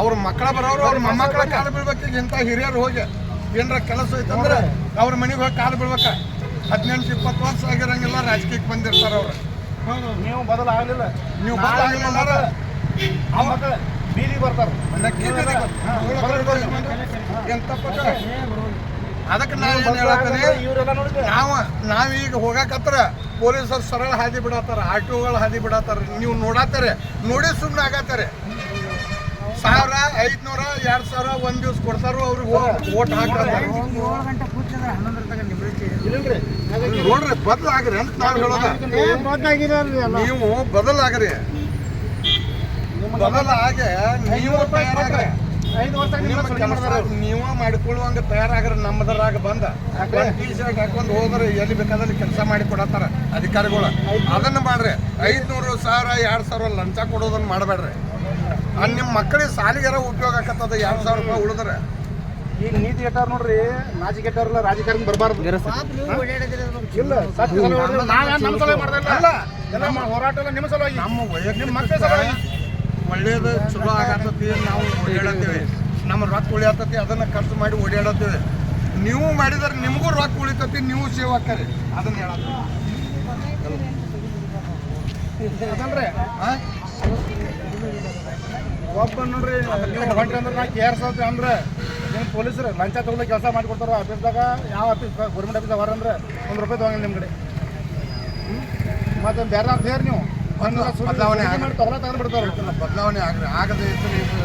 ಅವ್ರ ಮಕ್ಕಳ ಬರೋರು ಅವ್ರ ಮೊಮ್ಮಕ್ಕಳ ಕಾಲು ಬೀಳ್ಬೇಕು ಈಗ ಇಂಥ ಹಿರಿಯರು ಹೋಗಿ ಏನರ ಕೆಲಸ ಐತಂದ್ರೆ ಅವ್ರ ಮನೆಗೆ ಹೋಗಿ ಕಾಲು ಬೀಳ್ಬೇಕು. ಹದಿನೆಂಟು ಇಪ್ಪತ್ತು ವರ್ಷ ಆಗಿರಂಗಿಲ್ಲ ರಾಜಕೀಯಕ್ಕೆ ಬಂದಿರ್ತಾರೆ ಅವ್ರು. ನೀವು ಬದಲಾಗಲಿಲ್ಲ ನೀವು ಬದಲಾಗ್ಲಿಲ್ಲ ಆ ಬೀದಿ ಬರ್ತಾರೆ. ಎಂತ ಅದಕ್ಕೆ ನಾವು ಏನು ಹೇಳತ್ತೀನಿ? ನಾವು ನಾವೀಗ ಹೋಗಾಕತ್ರ ಪೊಲೀಸರು ಸರಳ ಹಾದಿ ಬಿಡತ್ತಾರ ಆಟೋಗಳು ಹಾದಿ ಬಿಡತ್ತಾರ ನೀವು ನೋಡತ್ತಾರೆ ನೋಡಿ ಸುಮ್ಮನೆ ಆಗತ್ತಾರೆ. ಐದ್ನೂರ ಎರಡ್ ಸಾವಿರ ಒಂದ್ ದಿವ್ಸ ಕೊಡ್ತಾರ ಅವ್ರಿಗೆ ಓಟ್ ಹಾಕ್ತಾರೆ ನೋಡ್ರಿ ಬದಲಾಗ್ರಿ ಅಂತ ನಾವು ಹೇಳೋದ. ನೀವು ಬದಲಾಗ್ರಿ. ಬದಲಾಗೆ ನೀವು ತಯಾರಾಗ್ರಿ. ಐದು ವರ್ಷ ನೀವ ಮಾಡಿಕೊಳ್ಳುವಂಗ ತಯಾರಾಗ್ರ ನಮ್ಮದರಾಗ ಬಂದ. ಟೀಶರ್ಟ್ ಹಾಕೊಂಡು ಶರ್ಟ್ ಹಾಕೊಂಡ್ ಹೋದ್ರೆ ಎಲ್ಲಿ ಬೇಕಾದಲ್ಲಿ ಕೆಲಸ ಮಾಡಿ ಕೊಡತ್ತಾರ ಅಧಿಕಾರಿಗಳು. ಅದನ್ನ ಮಾಡ್ರಿ. ಐದ್ನೂರು ಸಾವಿರ ಎರಡ್ ಸಾವಿರ ಲಂಚ ಕೊಡೋದನ್ನ ಮಾಡಬೇಡ್ರಿ. ಅದ್ ನಿಮ್ಮ ಮಕ್ಕಳಿಗೆ ಸಾಲಿಗಾರ ಉಪಯೋಗ ಆಕತ್ತದ ಎರಡ್ ಸಾವಿರ ರೂಪಾಯಿ ಉಳಿದ್ರೆ. ಈಗ ನೀತಿ ಕೆಟ್ಟಾರ ನೋಡ್ರಿ ನಾಚಿ ಕೆಟ್ಟಾರಲ್ಲ ರಾಜಕಾರಣ ಬರಬಾರ್ದು. ಇಲ್ಲ ನಮ್ಮ ಸಲುವಾಗಿ. ಅಲ್ಲ. ಎಲ್ಲ ಹೋರಾಟ ಎಲ್ಲ ನಿಮ್ಮ ಸಲುವಾಗಿ. ನಮ್ಮ ನಿಮ್ಮ ಮಕ್ಕಳ ಸಲುವಾಗಿ. ಒಳ್ಳೇದು ಚಲೋ ಆಗತ್ತತಿ ನಾವು ರೊಕ್ಕ ಉಳಿಯತ್ತತಿ ಅದನ್ನ ಖರ್ಚು ಮಾಡಿ ಓಡಾಡತ್ತೇವೆ ನೀವು ಮಾಡಿದ್ರೆ ನಿಮಗೂ ರೊಕ್ಕ ಉಳಿತತಿ ನೀವು ಸೇವ್ ಆಕರಿ ಅದನ್ನ ಅದಲ್ರಿ? ಆ? ಒಬ್ಬ ನೋಡ್ರಿ ಹೊಂಟ್ರಿ ಅಂದ್ರೆ ನಾ ಕೇರ್ ಸೌತಿ ಅಂದ್ರೆ ನಿಮ್ಮ ಪೊಲೀಸರು ಲಂಚ ತಗೊಳ್ಳಿ ಕೆಲಸ ಮಾಡಿಕೊಡ್ತಾರ ಆಫೀಸ್ದಾಗ ಯಾವ ಆಫೀಸ್ ಗೌರ್ಮೆಂಟ್ ಆಫೀಸ್ ಅವರ ಅಂದ್ರೆ ಒಂದು ರೂಪಾಯಿ ತಗೊಂಗಿಲ್ಲ ನಿಮ್ಮ ಕಡೆ? ಮತ್ತೆ ಬೇರೆ ಅಂತ ಹೇಳಿ ನೀವು? ಬದಲಾವಣೆ ಸುಳ್ಳು ಮಾಡಿ ತಗೊಳ ತಗೊಂಡ್ ಬದಲಾವಣೆ ಆಗ್ರಿ ಆಗದೆ ಇದ್ರೆ ಇದು